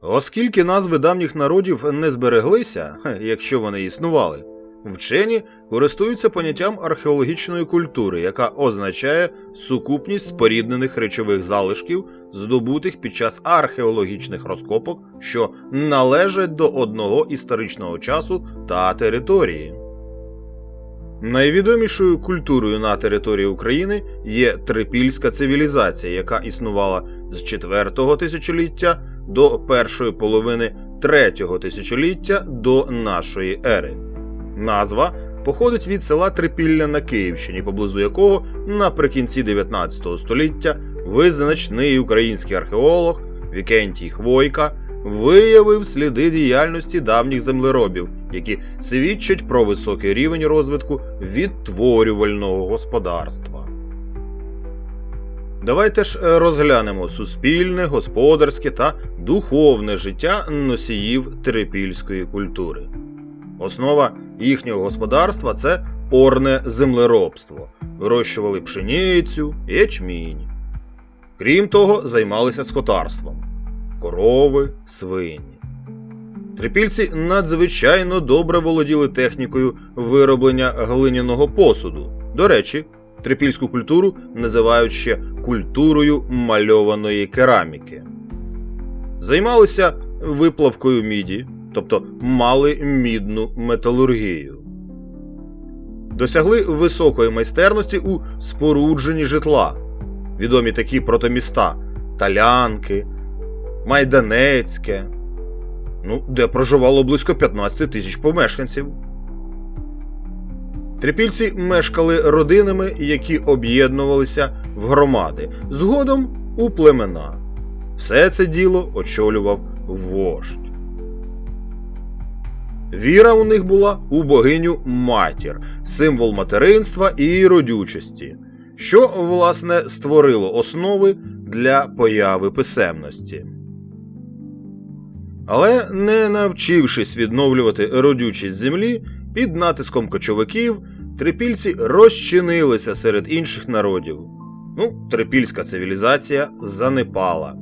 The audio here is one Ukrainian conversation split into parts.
Оскільки назви давніх народів не збереглися, якщо вони існували, вчені користуються поняттям археологічної культури, яка означає сукупність споріднених речових залишків, здобутих під час археологічних розкопок, що належать до одного історичного часу та території. Найвідомішою культурою на території України є трипільська цивілізація, яка існувала з 4 тисячоліття до першої половини третього тисячоліття до нашої ери. Назва походить від села Трипілля на Київщині, поблизу якого наприкінці 19 століття визначний український археолог Вікентій Хвойка виявив сліди діяльності давніх землеробів, які свідчать про високий рівень розвитку відтворювального господарства. Давайте ж е, розглянемо суспільне, господарське та духовне життя носіїв трипільської культури. Основа їхнього господарства це орне землеробство. Вирощували пшеницю, ячмінь. Крім того, займалися скотарством корови, свині. Трипільці надзвичайно добре володіли технікою вироблення глиняного посуду. До речі, трипільську культуру називають ще культурою мальованої кераміки. Займалися виплавкою міді, тобто мали мідну металургію. Досягли високої майстерності у спорудженні житла. Відомі такі протоміста Талянки, Майданецьке, ну, де проживало близько 15 тисяч помешканців. Трипільці мешкали родинами, які об'єднувалися в громади, згодом у племена. Все це діло очолював вождь. Віра у них була у богиню матір, символ материнства і родючості, що, власне, створило основи для появи писемності. Але не навчившись відновлювати родючість землі, під натиском кочовиків трипільці розчинилися серед інших народів. Ну, трипільська цивілізація занепала.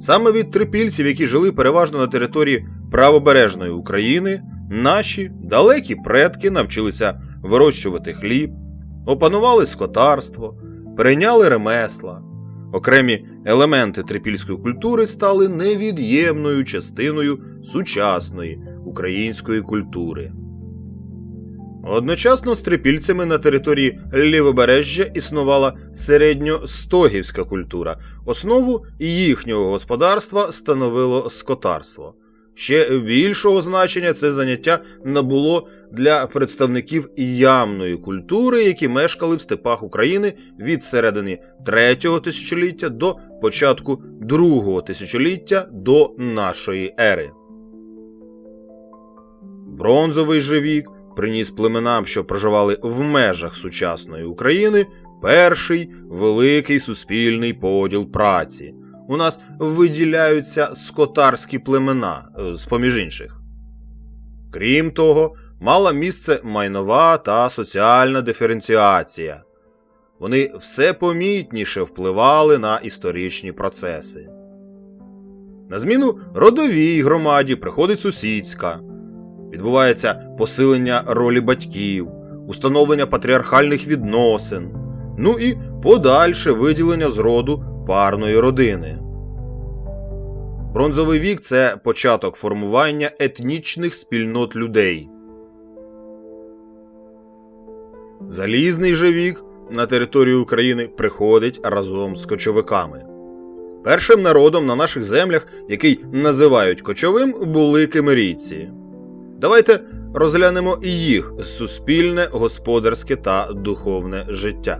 Саме від трипільців, які жили переважно на території правобережної України, наші далекі предки навчилися вирощувати хліб, опанували скотарство, перейняли ремесла. Окремі елементи трипільської культури стали невід'ємною частиною сучасної української культури. Одночасно з трипільцями на території лівобережжя існувала середньостогівська культура. Основу їхнього господарства становило скотарство. Ще більшого значення це заняття набуло для представників ямної культури, які мешкали в степах України від середини третього тисячоліття до початку другого тисячоліття до нашої ери. Бронзовий же вік приніс племенам, що проживали в межах сучасної України, перший великий суспільний поділ праці. У нас виділяються скотарські племена, е, з поміж інших. Крім того, мала місце майнова та соціальна диференціація. Вони все помітніше впливали на історичні процеси. На зміну родовій громаді приходить сусідська. Відбувається посилення ролі батьків, установлення патріархальних відносин, ну і подальше виділення з роду парної родини. Бронзовий вік це початок формування етнічних спільнот людей. Залізний же вік на територію України приходить разом з кочовиками. Першим народом на наших землях, який називають кочовим, були кемерійці. Давайте розглянемо і їх суспільне, господарське та духовне життя.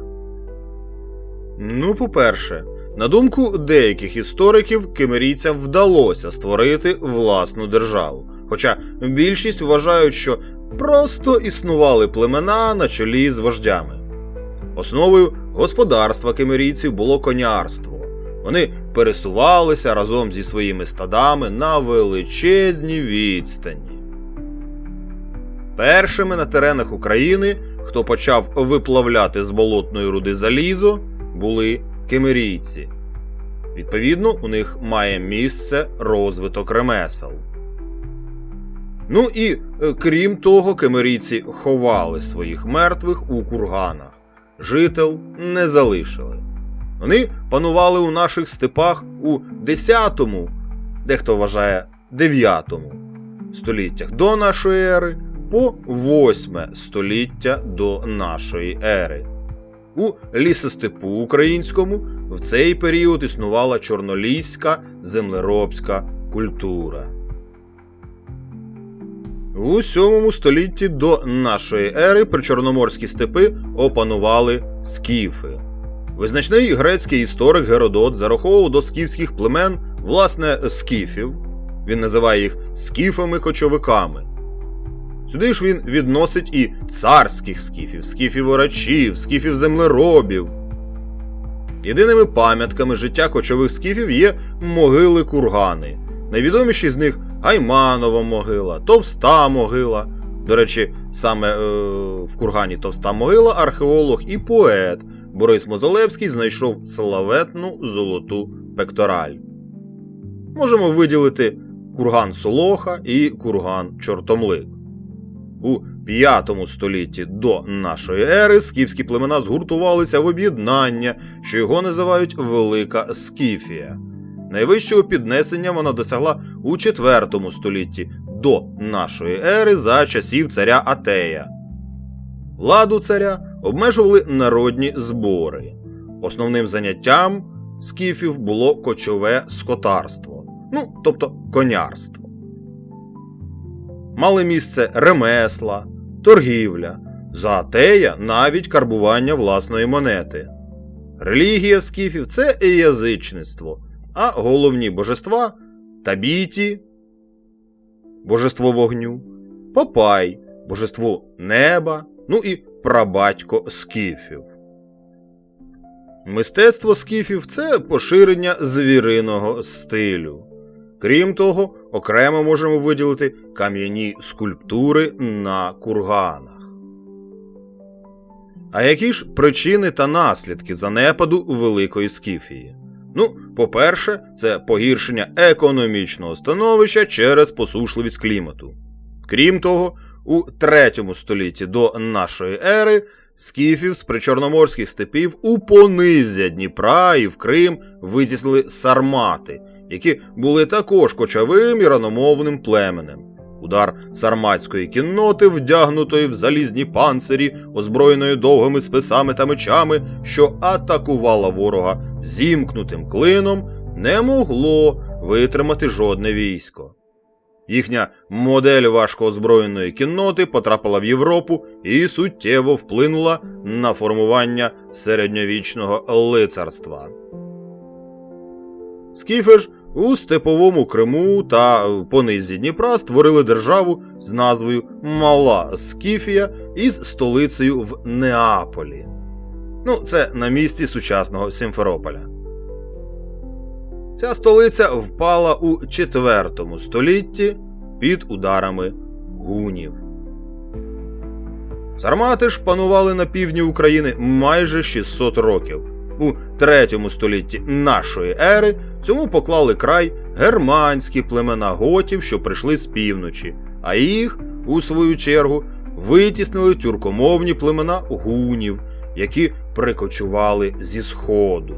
Ну, по-перше, на думку деяких істориків, кемерійцям вдалося створити власну державу. Хоча більшість вважають, що просто існували племена на чолі з вождями. Основою господарства кемерійців було конярство. Вони пересувалися разом зі своїми стадами на величезні відстані. Першими на теренах України, хто почав виплавляти з болотної руди залізо, були кемерійці. Відповідно, у них має місце розвиток ремесел. Ну і е, крім того, кемерійці ховали своїх мертвих у курганах, жител не залишили. Вони панували у наших степах у 10-му, дехто вважає 9-му століттях до нашої ери по 8 століття до нашої ери. У лісостепу українському в цей період існувала чорноліська землеробська культура. У 7 столітті до нашої ери причорноморські степи опанували скіфи. Визначний грецький історик Геродот зараховував до скіфських племен власне скіфів. Він називає їх скіфами-кочовиками. Сюди ж він відносить і царських скіфів, скіфів орачів, скіфів землеробів. Єдиними пам'ятками життя кочових скіфів є могили кургани. Найвідоміші з них Гайманова могила, Товста могила. До речі, саме е, в кургані Товста могила археолог і поет Борис Мозолевський знайшов славетну золоту пектораль. Можемо виділити курган Солоха і курган Чортомлик. У 5 столітті до нашої ери скіфські племена згуртувалися в об'єднання, що його називають Велика Скіфія. Найвищого піднесення вона досягла у 4 столітті до нашої ери за часів царя Атея. Ладу царя обмежували народні збори. Основним заняттям скіфів було кочове скотарство, ну тобто конярство. Мали місце ремесла, торгівля, за Атея навіть карбування власної монети. Релігія скіфів це і язичництво, а головні божества табіті, божество вогню, Попай, божество неба, ну і прабатько скіфів. Мистецтво скіфів це поширення звіриного стилю. Крім того, окремо можемо виділити кам'яні скульптури на курганах. А які ж причини та наслідки занепаду Великої Скіфії? Ну, по-перше, це погіршення економічного становища через посушливість клімату. Крім того, у 3 столітті до нашої ери скіфів з причорноморських степів у понизя Дніпра і в Крим витіснили сармати, які були також кочовим і раномовним племенем. Удар сарматської кінноти, вдягнутої в залізні панцирі, озброєної довгими списами та мечами, що атакувала ворога зімкнутим клином, не могло витримати жодне військо. Їхня модель важкоозброєної кінноти потрапила в Європу і суттєво вплинула на формування середньовічного лицарства. Скіфи у степовому Криму та понизі Дніпра створили державу з назвою Мала Скіфія із столицею в Неаполі. Ну, це на місці сучасного Сімферополя. Ця столиця впала у 4 столітті під ударами гунів. Сармати ж панували на півдні України майже 600 років. У третьому столітті нашої ери цьому поклали край германські племена готів, що прийшли з півночі, а їх, у свою чергу, витіснили тюркомовні племена гунів, які прикочували зі сходу.